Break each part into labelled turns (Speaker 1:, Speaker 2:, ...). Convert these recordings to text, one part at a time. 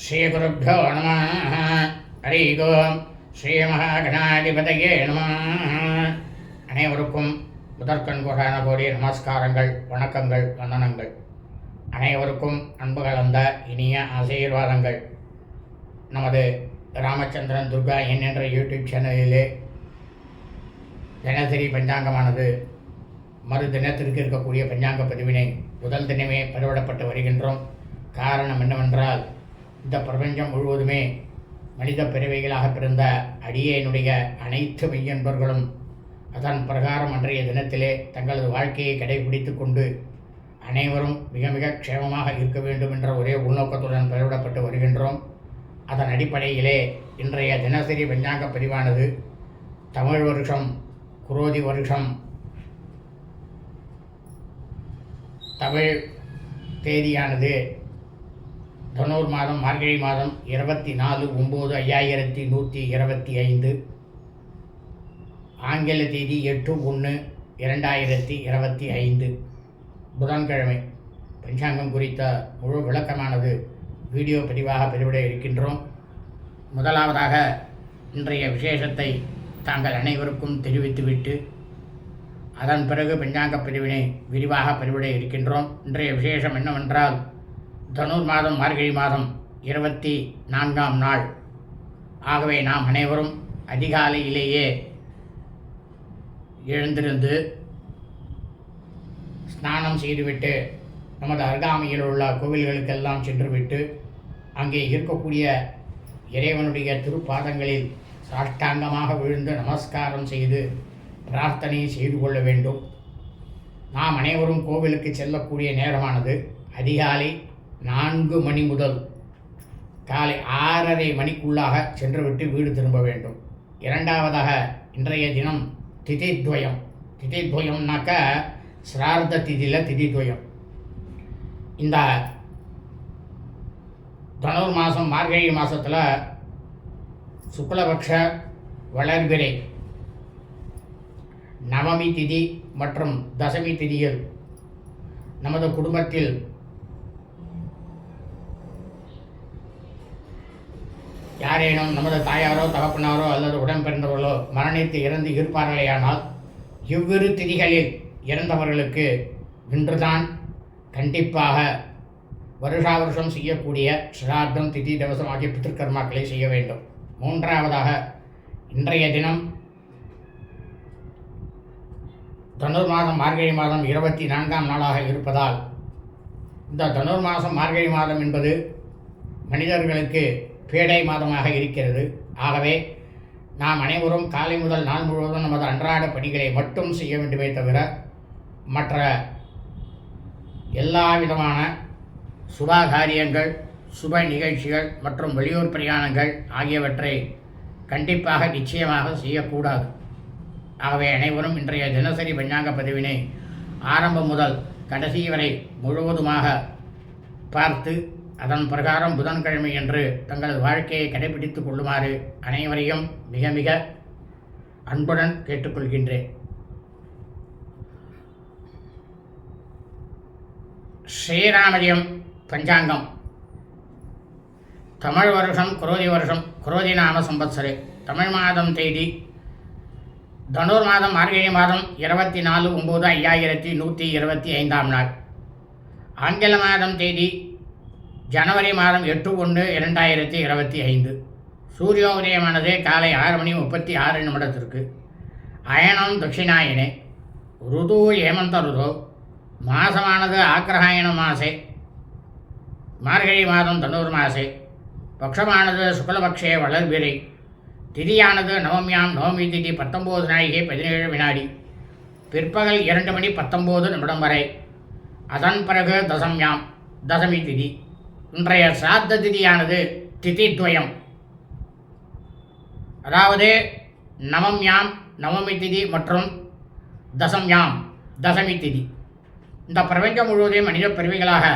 Speaker 1: ஸ்ரீகுருப்போ நம. ஹரி ஓம் ஸ்ரீ மகாகணாதிபதியே நம. அனைவருக்கும் முதற்கண் கோடான கோடி நமஸ்காரங்கள் வணக்கங்கள் வந்தனங்கள். அனைவருக்கும் அன்பு கலந்த இனிய ஆசீர்வாதங்கள். நமது ராமச்சந்திரன் துர்கா என் என்ற யூடியூப் சேனலிலே தினசரி பஞ்சாங்கமானது மறு தினத்திற்கு இருக்கக்கூடிய பஞ்சாங்க பதிவினை முதல் தினமே பதிவிடப்பட்டு வருகின்றோம். காரணம் என்னவென்றால் இந்த பிரபஞ்சம் முழுவதுமே மனித பிறவைகளாக பிறந்த அடியேனுடைய அனைத்து மெய்யன்பர்களும் அதன் பிரகாரம் அன்றைய தினத்திலே தங்களது வாழ்க்கையை கடைபிடித்து கொண்டு அனைவரும் மிக மிக க்ஷேமமாக இருக்க வேண்டும் என்ற ஒரே உள்நோக்கத்துடன் பெயரிடப்பட்டு வருகின்றோம். அதன் அடிப்படையிலே இன்றைய தினசரி பஞ்சாங்க பதிவானது தமிழ் வருஷம் குரோதி வருஷம் தமிழ் தேதியானது தொண்ணூறு மாதம் மார்கழி மாதம் இருபத்தி நாலு ஒம்பது ஐயாயிரத்தி நூற்றி இருபத்தி ஐந்து. ஆங்கில தேதி எட்டு ஒன்று இரண்டாயிரத்தி இருபத்தி ஐந்து. புதன்கிழமை. பஞ்சாங்கம் குறித்த முழு விளக்கமானது வீடியோ பதிவாக பெருவிட இருக்கின்றோம். முதலாவதாக இன்றைய விசேஷத்தை தாங்கள் அனைவருக்கும் தெரிவித்துவிட்டு அதன் பிறகு பஞ்சாங்க பிரிவினை விரிவாக பதிவிட இருக்கின்றோம். இன்றைய விசேஷம் என்னவென்றால் தனுர் மாதம் மார்கழி மாதம் இருபத்தி நான்காம் நாள். ஆகவே நாம் அனைவரும் அதிகாலையிலேயே எழுந்திருந்து ஸ்நானம் செய்துவிட்டு நமது அருகாமையில் உள்ள கோவில்களுக்கெல்லாம் சென்றுவிட்டு அங்கே இருக்கக்கூடிய இறைவனுடைய திருப்பாதங்களில் சாஷ்டாங்கமாக விழுந்து நமஸ்காரம் செய்து பிரார்த்தனை செய்து கொள்ள வேண்டும். நாம் அனைவரும் கோவிலுக்கு செல்லக்கூடிய நேரமானது அதிகாலை நான்கு மணி முதல் காலை ஆறரை மணிக்குள்ளாக சென்றுவிட்டு வீடு திரும்ப வேண்டும். இரண்டாவதாக இன்றைய தினம் திதித்வயம். திதித்வயம்னாக்க சிரார்த்த திதியில் திதித்வயம். இந்த தனுர் மாதம் மார்கழி மாதத்தில் சுக்லபக்ஷ வளர்பிறை. நவமி திதி மற்றும் தசமி திதியில் நமது குடும்பத்தில் யாரேனும் நமது தாயாரோ தகப்பனாரோ அல்லது உடன் பிறந்தவர்களோ மரணித்து இறந்து இருப்பார்களேயானால் இவ்விரு திதிகளில் இறந்தவர்களுக்கு இன்றுதான் கண்டிப்பாக வருஷா வருஷம் செய்யக்கூடிய சிரார்த்தம் திதி தவசம் ஆகிய பித்திருக்கர்மாக்களை செய்ய வேண்டும். மூன்றாவதாக இன்றைய தினம் தனுர் மாதம் மார்கழி மாதம் இருபத்தி நான்காம் நாளாக இருப்பதால் இந்த தனுர் மாதம் மார்கழி மாதம் என்பது மனிதர்களுக்கு பேடை மாதமாக இருக்கிறது. ஆகவே நாம் அனைவரும் காலை முதல் நாள் முழுவதும் நமது அன்றாட பணிகளை மட்டும் செய்ய வேண்டுமே தவிர மற்ற எல்லா விதமான சுபாகாரியங்கள் சுப நிகழ்ச்சிகள் மற்றும் வெளியூர் பிரயாணங்கள் ஆகியவற்றை கண்டிப்பாக நிச்சயமாக செய்யக்கூடாது. ஆகவே அனைவரும் இன்றைய தினசரி பஞ்சாங்க பதிவினை ஆரம்பம் முதல் கடைசி வரை முழுவதுமாக பார்த்து அதன் பிரகாரம் புதன்கிழமை என்று தங்களது வாழ்க்கையை கடைபிடித்துக் கொள்ளுமாறு அனைவரையும் மிக மிக அன்புடன் கேட்டுக்கொள்கின்றேன். ஸ்ரீராமஜயம் பஞ்சாங்கம். தமிழ் வருஷம் குரோதி வருஷம் குரோதி நாம சம்பத்சரே. தமிழ் மாதம் தேதி தனுர் மாதம் மார்கழி மாதம் இருபத்தி நாலு ஒம்பது ஐயாயிரத்தி நூற்றி இருபத்தி ஐந்தாம் நாள். ஆங்கில மாதம் தேதி ஜனவரி மாதம் எட்டு ஒன்று இரண்டாயிரத்தி இருபத்தி ஐந்து. சூரியோதயமானது காலை ஆறு மணி முப்பத்தி ஆறு நிமிடத்திற்கு. அயனம் தட்சிணாயனே ருது ஏமந்த ருதோ மாசமானது ஆக்கிரகாயண மாசே மார்கழி மாதம் தனுர் மாசே பக்ஷமானது சுக்லபக்ஷே வளர்பிறை திதியானது நவமியாம் நவமி திதி பத்தொம்போது நாழிகை பதினேழு வினாடி பிற்பகல் இரண்டு மணி பத்தொம்போது நிமிடம் வரை அதன் பிறகு தசம்யாம் தசமி திதி. இன்றைய சிராத்த திதியானது திதித்வயம். அதாவது நவம்யாம் நவமி திதி மற்றும் தசம்யாம் தசமி திதி. இந்த பிரபஞ்சம் முழுவதையும் மனித பிறவிகளாக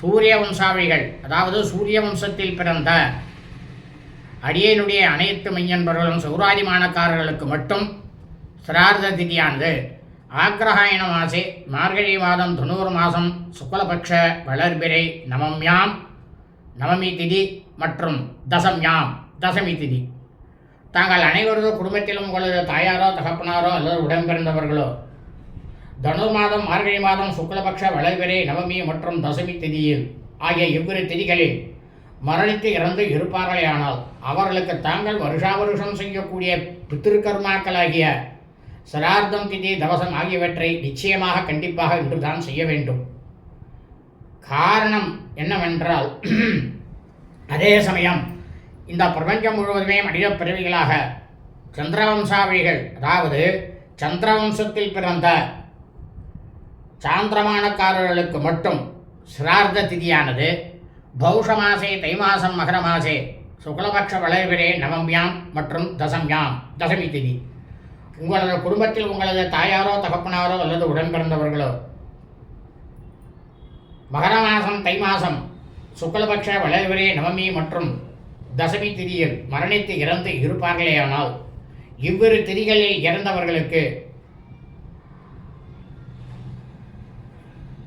Speaker 1: சூரிய வம்சாவளிகள் அதாவது சூரிய வம்சத்தில் பிறந்த அடியனுடைய அனைத்து மையன்பர்களும் சௌராதிமானக்காரர்களுக்கு மட்டும் சிரார்த்த திதியானது. ஆக்ரஹாயண மாசே மார்கழி மாதம் தொண்ணூறு மாதம் சுக்லபக்ஷ வளர்பிறை நவம்யாம் நவமி திதி மற்றும் தசம்யாம் தசமி திதி தாங்கள் அனைவரது குடும்பத்திலும் உங்களது தாயாரோ தகப்பனாரோ அல்லது உடன்பிறந்தவர்களோ தனுர் மாதம் மார்கழி மாதம் சுக்லபக்ஷ வளர்பிறை நவமி மற்றும் தசமி திதியில் ஆகிய இவ்விரு திதிகளில் மரணித்து இறந்து இருப்பார்களேயானால் அவர்களுக்கு தாங்கள் வருஷா வருஷம் செய்யக்கூடிய பித்திருக்கர்மாக்களாகிய சிரார்த்தம் திதி தவசம் ஆகியவற்றை நிச்சயமாக கண்டிப்பாக இன்றுதான் செய்ய வேண்டும். காரணம் என்னவென்றால் அதே சமயம் இந்த பிரபஞ்சம் முழுவதுமே மனித பிறவிகளாக சந்திரவம்சாவளிகள் அதாவது சந்திரவம்சத்தில் பிறந்த சாந்திரமானக்காரர்களுக்கு மட்டும் சிரார்த்த திதியானது பௌஷ மாசே தை மாசம் மகர மாசே சுக்லபக்ஷ வளைவிலே நவம்யாம் மற்றும் தசம்யாம் தசமி திதி. உங்களது குடும்பத்தில் உங்களது தாயாரோ தகப்பனாரோ அல்லது உடன் பிறந்தவர்களோ மகர மாதம் தை மாதம் சுக்லபக்ஷ வளர்பிரே நவமி மற்றும் தசமி திதியில் மரணித்து இறந்து இருப்பார்களேயானால் இவ்விரு திதிகளில் இறந்தவர்களுக்கு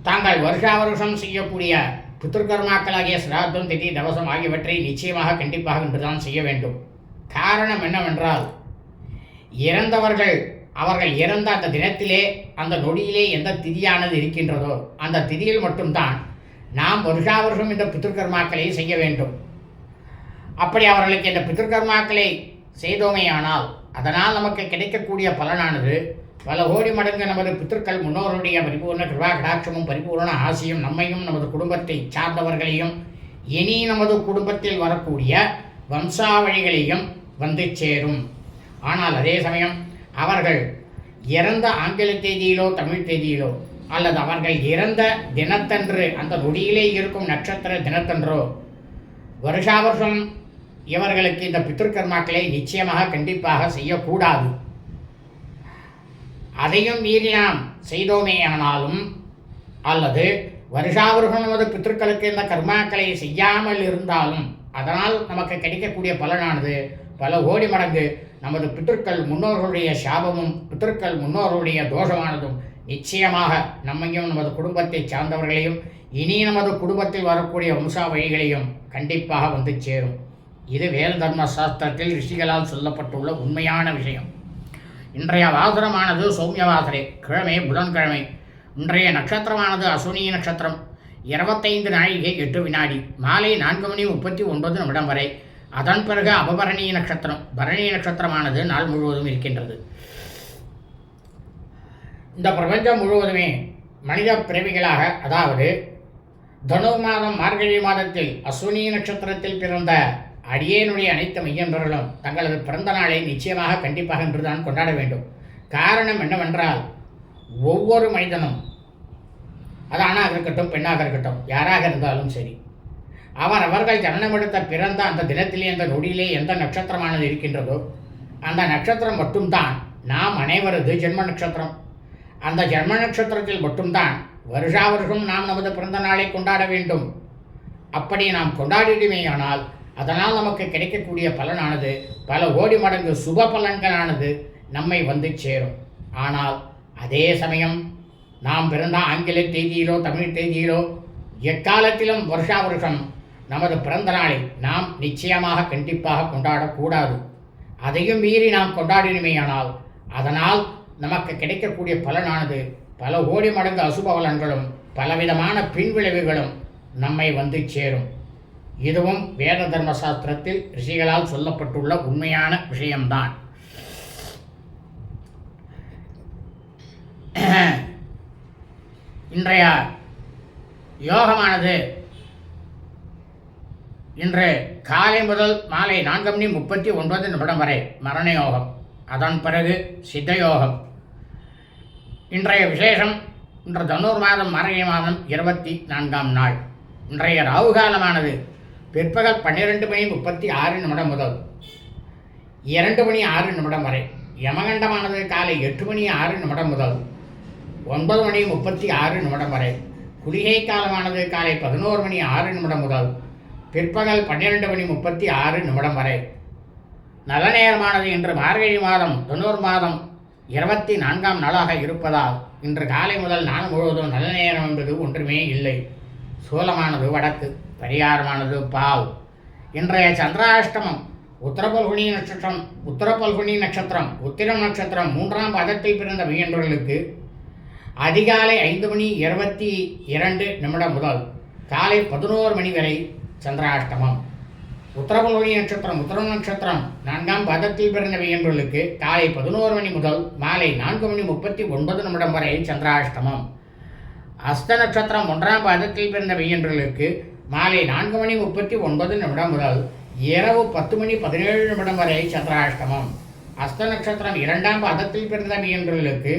Speaker 1: தாங்கள் வருஷா வருஷம் செய்யக்கூடிய பித்திருக்கர்மாக்களாகிய சிராத்தம் திதி தவசம் ஆகியவற்றை நிச்சயமாக கண்டிப்பாக இன்றுதான் செய்ய வேண்டும். காரணம் என்னவென்றால் இறந்தவர்கள் அவர்கள் இறந்த அந்த தினத்திலே அந்த நொடியிலே எந்த திதியானது இருக்கின்றதோ அந்த திதியில் மட்டும்தான் நாம் வருஷா வருஷம் இந்த பித்திருக்கர்மாக்களை செய்ய வேண்டும். அப்படி அவர்களுக்கு இந்த பித்திருக்கர்மாக்களை செய்தோமேயானால் அதனால் நமக்கு கிடைக்கக்கூடிய பலனானது பல கோடி மடங்கு நமது பித்திருக்கள் முன்னோருடைய பரிபூர்ண கிருபா கடாட்சமும் பரிபூர்ண ஆசையும் நம்மையும் நமது குடும்பத்தை சார்ந்தவர்களையும் இனி நமது குடும்பத்தில் வரக்கூடிய வம்சாவழிகளையும் வந்து சேரும். ஆனால் அதே சமயம் அவர்கள் இறந்த ஆங்கில தேதியிலோ தமிழ் தேதியிலோ அல்லது அவர்கள் இறந்த தினத்தன்று அந்த நொடியிலே இருக்கும் நட்சத்திர தினத்தன்றோ வருஷா வருஷம் இவர்களுக்கு இந்த பித்திருக்கர்மாக்களை நிச்சயமாக கண்டிப்பாக செய்யக்கூடாது. அதையும் மீறி நாம் செய்தோமேயானாலும் அல்லது வருஷாவருஷம் நமது பித்திருக்களுக்கு இந்த கர்மாக்களை செய்யாமல் இருந்தாலும் அதனால் நமக்கு கிடைக்கக்கூடிய பலனானது பல கோடி மடங்கு நமது பித்திருக்கள் முன்னோர்களுடைய சாபமும் பித்திருக்கள் முன்னோர்களுடைய தோஷமானதும் நிச்சயமாக நம்மையும் நமது குடும்பத்தை சார்ந்தவர்களையும் இனி நமது குடும்பத்தில் வரக்கூடிய வம்சா வழிகளையும் கண்டிப்பாக வந்து சேரும். இது வேத தர்ம சாஸ்திரத்தில் ரிஷிகளால் சொல்லப்பட்டுள்ள உண்மையான விஷயம். இன்றைய வாசனமானது சௌமியவாசரே கிழமை புதன்கிழமை. இன்றைய நட்சத்திரமானது அசுனி நட்சத்திரம். இருபத்தைந்து நாழிகை எட்டு வினாடி மாலை நான்கு மணி முப்பத்தி ஒன்பது நிமிடம் வரை அதன் பிறகு அபபரணி நட்சத்திரம் பரணி நட்சத்திரமானது நாள் முழுவதும் இருக்கின்றது. இந்த பிரபஞ்சம் முழுவதுமே மனித பிறவிகளாக அதாவது தனு மாதம் மார்கழி மாதத்தில் அஸ்வினி நட்சத்திரத்தில் பிறந்த அடியேனுடைய அனைத்து மையன்பர்களும் தங்களது பிறந்த நாளை நிச்சயமாக கண்டிப்பாக இன்றுதான் கொண்டாட வேண்டும். காரணம் என்னவென்றால் ஒவ்வொரு மனிதனும் அது ஆணாக இருக்கட்டும் பெண்ணாக இருக்கட்டும் யாராக இருந்தாலும் சரி அவர் அவர்கள் ஜனனமெடுத்த பிறந்த அந்த தினத்திலே அந்த நொடியிலே எந்த நட்சத்திரமானது இருக்கின்றதோ அந்த நட்சத்திரம் மட்டும்தான். நாம் அனைவரது ஜென்ம நட்சத்திரம். அந்த ஜென்ம நட்சத்திரத்தில் மட்டும்தான் வருஷா வருஷம் நாம் நமது பிறந்த நாளை கொண்டாட வேண்டும். அப்படி நாம் கொண்டாடிடுமேயானால் அதனால் நமக்கு கிடைக்கக்கூடிய பலனானது பல ஓடி மடங்கு சுப பலன்களானது நம்மை வந்து சேரும். ஆனால் அதே சமயம் நாம் பிறந்த ஆங்கில தேதியிலோ தமிழ் தேதியிலோ எக்காலத்திலும் வருஷா வருஷம் நமது பிறந்த நாளை நாம் நிச்சயமாக கண்டிப்பாக கொண்டாடக்கூடாது அதையும் மீறி நாம் கொண்டாடினுமேயானால் அதனால் நமக்கு கிடைக்கக்கூடிய பலனானது பல ஓடி மடங்கு அசுபவலன்களும் பலவிதமான பின்விளைவுகளும் நம்மை வந்து சேரும். இதுவும் வேத தர்ம சாஸ்திரத்தில் ரிஷிகளால் சொல்லப்பட்டுள்ள உண்மையான விஷயம்தான். இன்றைய யோகமானது இன்று காலை முதல் மாலை நான்கு மணி முப்பத்தி ஒன்பது நிமிடம் வரை மரண யோகம் அதன் பிறகு சித்த யோகம் இன்றைய விசேஷம் இன்று தனூர் மாதம் மறைய மாதம் இருபத்தி நான்காம் நாள். இன்றைய ராகு காலமானது பிற்பகல் பன்னிரெண்டு மணி முப்பத்தி ஆறு நிமிடம் முதல் இரண்டு மணி ஆறு நிமிடம் வரை. யமகண்டமானது காலை எட்டு மணி ஆறு நிமிடம் முதல் ஒன்பது மணி முப்பத்தி ஆறு நிமிடம் வரை. குளிகை காலமானது காலை பதினோரு மணி ஆறு நிமிடம் முதல் பிற்பகல் பன்னிரெண்டு மணி முப்பத்தி ஆறு நிமிடம் வரை. நல்ல நேரமானது இன்று மார்கழி மாதம் தொண்ணூறு மாதம் இருபத்தி நான்காம் நாளாக இருப்பதால் இன்று காலை முதல் நாள் முழுவதும் நல்ல நேரம் என்பது ஒன்றுமே இல்லை. சூலமானது வடக்கு பரிகாரமானது பால் இன்றைய சந்திராஷ்டமம் உத்தரபல்குனி நட்சத்திரம் உத்தரபல்குனி நட்சத்திரம் உத்திரம் நட்சத்திரம் மூன்றாம் பதத்தில் பிறந்த முயன்றவர்களுக்கு அதிகாலை ஐந்து மணி இருபத்தி இரண்டு நிமிடம் முதல் காலை பதினோரு மணி வரை சந்திராஷ்டமம். உத்தரபல்குனி நட்சத்திரம் உத்தரம் நட்சத்திரம். நான்காம் பதத்தில் பிறந்த வியன்பர்களுக்கு காலை பதினோரு மணி முதல் மாலை நான்கு மணி முப்பத்தி ஒன்பது நிமிடம் வரை சந்திராஷ்டமம். அஸ்த நட்சத்திரம் ஒன்றாம் பாதத்தில் பிறந்த வியன்றர்களுக்கு மாலை நான்கு மணி முப்பத்தி ஒன்பது நிமிடம் முதல் இரவு பத்து மணி பதினேழு நிமிடம் வரை சந்திராஷ்டமம். அஸ்த நட்சத்திரம் இரண்டாம் பாதத்தில் பிறந்த வியன்றர்களுக்கு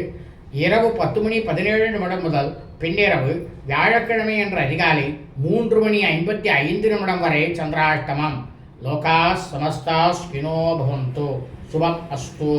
Speaker 1: இரவு பத்து மணி பதினேழு நிமிடம் முதல் பின்னிரவு வியாழக்கிழமை என்ற அதிகாலை மூன்று மணி ஐம்பத்தி ஐந்து நிமிடம் வரை சந்திராஷ்டமம். லோகா சமஸ்தா ஸ்கினோ பவந்து. சுபம் அஸ்தோ.